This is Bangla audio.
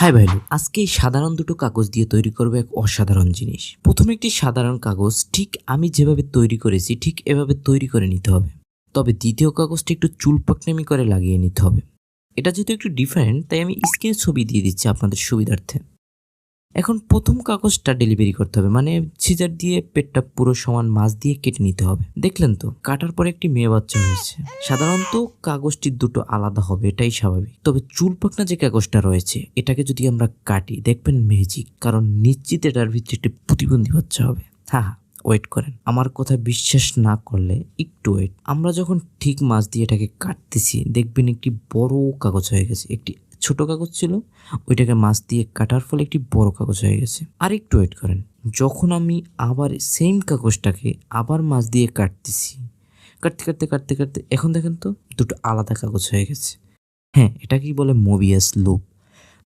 হাই ভাইলু আজকে এই সাধারণ দুটো কাগজ দিয়ে তৈরি করব এক অসাধারণ জিনিস। প্রথমে একটি সাধারণ কাগজ, ঠিক আমি যেভাবে তৈরি করেছি, ঠিক এভাবে তৈরি করে নিতে হবে। তবে দ্বিতীয় কাগজটি একটু চুল পাকনামি করে লাগিয়ে নিতে হবে। এটা যেহেতু একটু ডিফারেন্ট তাই আমি স্ক্রিনে ছবি দিয়ে দিচ্ছি আপনাদের সুবিধার্থে। এখন প্রথম কাগজটা ডেলিভারি করতে হবে। মানে সিজার দিয়ে পেটটা পুরো সমান মাছ দিয়ে কেটে নিতে হবে। দেখলেন তো, কাটার পরে একটি মেয়ে বাচ্চা হয়েছে। সাধারণত কাগজটি দুটো আলাদা হবে, এটাই স্বাভাবিক। তবে চুল পাকনা যে কাগজটা রয়েছে, এটাকে যদি আমরা কাটি, দেখবেন ম্যাজিক কারণ নিশ্চিত এটার ভিতরে একটি প্রতিবন্ধী বাচ্চা হবে। হ্যাঁ হ্যাঁ ওয়েট করেন। আমার কথা বিশ্বাস না করলে একটু ওয়েট আমরা যখন ঠিক মাছ দিয়ে এটাকে কাটতেছি, দেখবেন একটি বড় কাগজ হয়ে গেছে, একটি ছোট কাগজ ছিল, ওইটাকে মাছ দিয়ে কাটার ফলে একটি বড় কাগজ হয়ে গেছে। আর একটু ওয়েট করেন, যখন আমি আবার সেম কাগজটাকে আবার মাছ দিয়ে কাটতেছি, কাটতে কাটতে কাটতে কাটতে, এখন দেখেন তো দুটো আলাদা কাগজ হয়ে গেছে। হ্যাঁ এটাকেই বলে মোবিয়াস লুপ